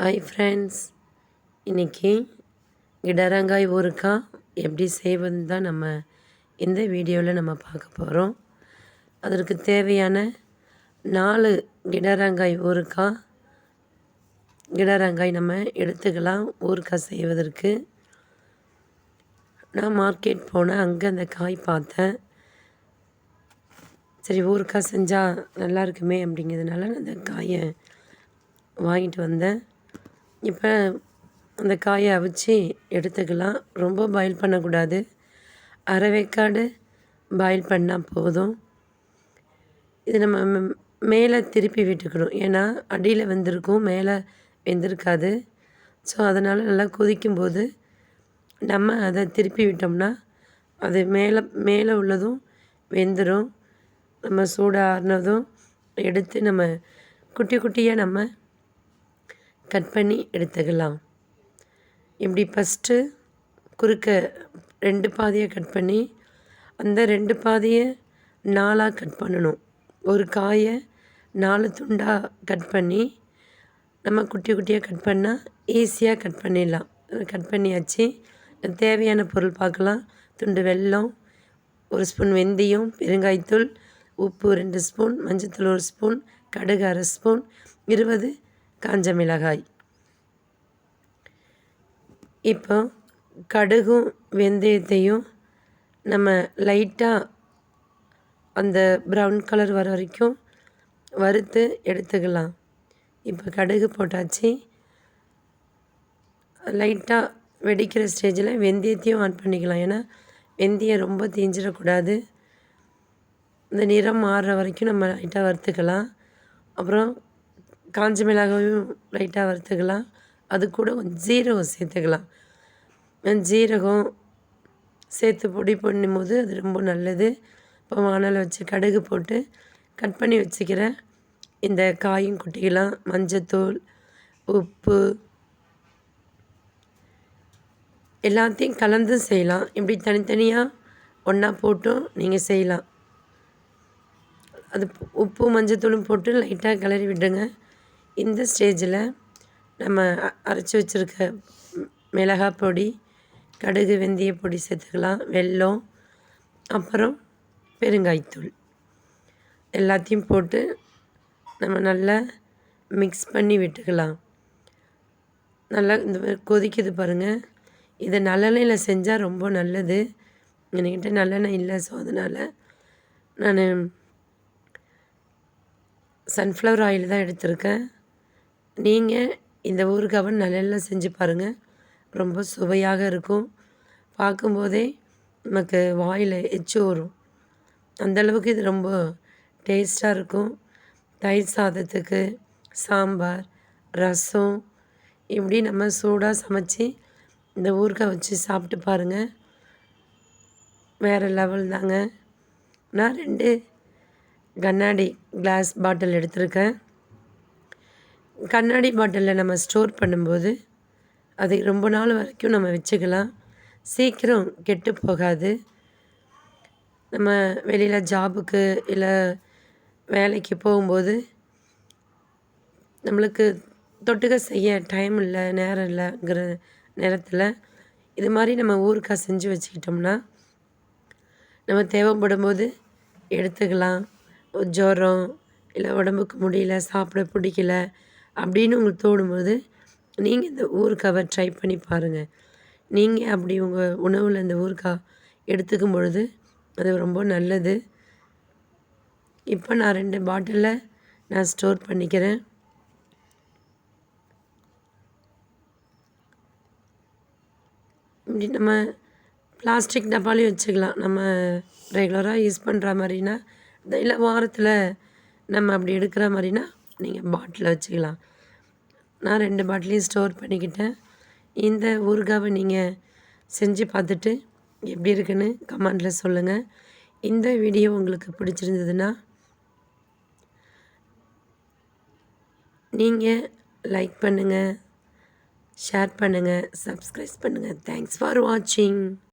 Hi friends இன்றைக்கி இடரங்காய் ஊறுக்காய் எப்படி செய்வதுன்னு தான் நம்ம இந்த வீடியோவில் நம்ம பார்க்க போகிறோம் அதற்கு தேவையான நாலு கிடரங்காய் ஊறுக்காய் கிடரங்காய் நம்ம எடுத்துக்கலாம் ஊறுக்காய் செய்வதற்கு. நான் மார்க்கெட் போனேன் அங்கே அந்த காய் பார்த்தேன். சரி ஊறுக்காய் செஞ்சால் நல்லா இருக்குமே அப்படிங்கிறதுனால நான் அந்த காயை வாங்கிட்டு வந்தேன். இப்போ அந்த காயை அவிச்சு எடுத்துக்கலாம். ரொம்ப பாயில் பண்ணக்கூடாது. அரைவேக்காடு பாயில் பண்ணால் போதும். இது நம்ம மேலே திருப்பி விட்டுக்கணும். ஏன்னா அடியில் வெந்திருக்கும். மேலே வெந்திருக்காது. ஸோ அதனால் நல்லா கொதிக்கும்போது நம்ம அதை திருப்பி விட்டோம்னா அது மேலே மேலே உள்ளதும் வெந்துடும் நம்ம சூடாக ஆறுனதும் எடுத்து நம்ம குட்டி குட்டியாக நம்ம கட் பண்ணி எடுத்துக்கலாம். இப்படி ஃபஸ்ட்டு குறுக்க ரெண்டு பாதியை கட் பண்ணி அந்த ரெண்டு பாதியை நாலாக கட் பண்ணணும். ஒரு காயை நாலு துண்டாக கட் பண்ணி நம்ம குட்டி குட்டியாக கட் பண்ணால் ஈஸியாக கட் பண்ணிடலாம். கட் பண்ணியாச்சு. தேவையான பொருள் பார்க்கலாம். துண்டு வெல்லம் ஒரு ஸ்பூன் வெந்தயம் பெருங்காய்த்தூள் உப்பு ரெண்டு ஸ்பூன் மஞ்சத்தூள் ஒரு ஸ்பூன் கடுகு அரை ஸ்பூன் இருபது காஞ்ச மிளகாய். இப்போ கடுகும் வெந்தயத்தையும் நம்ம லைட்டாக அந்த ப்ரௌன் கலர் வர வரைக்கும் வறுத்து எடுத்துக்கலாம். இப்போ கடுகு போட்டாச்சு. லைட்டாக வெடிக்கிற ஸ்டேஜில் வெந்தயத்தையும் ஆட் பண்ணிக்கலாம். ஏன்னா வெந்தயம் ரொம்ப தீஞ்சிடக்கூடாது. இந்த நிறம் மாறுற வரைக்கும் நம்ம லைட்டாக வறுத்துக்கலாம். அப்புறம் காஞ்ச மிளகாயும் லைட்டாக வறுத்துக்கலாம். அது கூட கொஞ்சம் ஜீரகம் சேர்த்துக்கலாம். ஜீரகம் சேர்த்து பொடி பண்ணும் போது அது ரொம்ப நல்லது. இப்போ வானலை வச்சு கடுகு போட்டு கட் பண்ணி வச்சுக்கிற இந்த காயும் குட்டிக்கலாம். மஞ்சத்தூள் உப்பு எல்லாத்தையும் கலந்து செய்யலாம். இப்படி தனித்தனியாக ஒன்றா போட்டும் நீங்கள் செய்யலாம். அது உப்பு மஞ்சத்தூளும் போட்டு லைட்டாக கிளறி விடுங்க. இந்த ஸ்டேஜில் நம்ம அரைச்சி வச்சுருக்க மிளகாய் பொடி கடுகு வெந்தய பொடி சேர்த்துக்கலாம் வெல்லம் அப்புறம் பெருங்காய்த்தூள். எல்லாத்தையும் போட்டு நம்ம நல்லா மிக்ஸ் பண்ணி விட்டுக்கலாம். நல்லா இந்த கொதிக்குது பாருங்கள் இதை நல்லெண்ணெயில் செஞ்சால் ரொம்ப நல்லது. என்கிட்ட நல்லெண்ணெய் இல்லை ஸோ அதனால் நான் சன்ஃப்ளவர் ஆயில் தான் எடுத்திருக்கேன். நீங்கள் இந்த ஊறுகாவை நல்லெல்லாம் செஞ்சு பாருங்கள் ரொம்ப சுவையாக இருக்கும். பார்க்கும்போதே நமக்கு வாயில் எச்சு வரும் அந்தளவுக்கு இது ரொம்ப டேஸ்ட்டாக இருக்கும். தயிர் சாதத்துக்கு சாம்பார் ரசம் இப்படி நம்ம சூடாக சமைச்சி இந்த ஊறுகாய் வச்சு சாப்பிட்டு பாருங்கள் வேறு லெவல் தாங்க. நான் ரெண்டு கண்ணாடி கிளாஸ் பாட்டில் எடுத்திருக்கேன். கண்ணாடி பாட்டிலில் நம்ம ஸ்டோர் பண்ணும்போது அது ரொம்ப நாள் வரைக்கும் நம்ம வச்சுக்கலாம். சீக்கிரம் கெட்டு போகாது. நம்ம வெளியில் ஜாபுக்கு இல்லை வேலைக்கு போகும்போது நம்மளுக்கு தொட்டுக்க செய்ய டைம் இல்லை நேரம் இல்லைங்கிற நேரத்தில் இது மாதிரி நம்ம ஊருக்காக செஞ்சு வச்சுக்கிட்டோம்னா நம்ம தேவைப்படும் போது எடுத்துக்கலாம். ஜுரம் இல்லை உடம்புக்கு முடியல சாப்பிட பிடிக்கல அப்படின்னு உங்களுக்கு தோணும்போது நீங்கள் இந்த ஊறுகாவை ட்ரை பண்ணி பாருங்கள் நீங்கள் அப்படி உங்கள் உணவில் இந்த ஊறுகாய் எடுத்துக்கும் பொழுது அது ரொம்ப நல்லது. இப்போ நான் ரெண்டு பாட்டிலில் நான் ஸ்டோர் பண்ணிக்கிறேன். இப்படி நம்ம பிளாஸ்டிக் டப்பாலையும் வச்சுக்கலாம். நம்ம ரெகுலராக யூஸ் பண்ணுற மாதிரினா இல்லை வாரத்தில் நம்ம அப்படி எடுக்கிற மாதிரினா நீங்கள் பாட்டில் வச்சுக்கலாம். நான் ரெண்டு பாட்டிலையும் ஸ்டோர் பண்ணிக்கிட்டேன். இந்த ஊறுகாவை நீங்கள் செஞ்சு பார்த்துட்டு எப்படி இருக்குன்னு கமெண்டில் சொல்லுங்கள் இந்த வீடியோ உங்களுக்கு பிடிச்சிருந்ததுன்னா நீங்கள் லைக் பண்ணுங்கள் ஷேர் பண்ணுங்கள் சப்ஸ்கிரைப் பண்ணுங்கள் தேங்க்ஸ் ஃபார் வாட்சிங்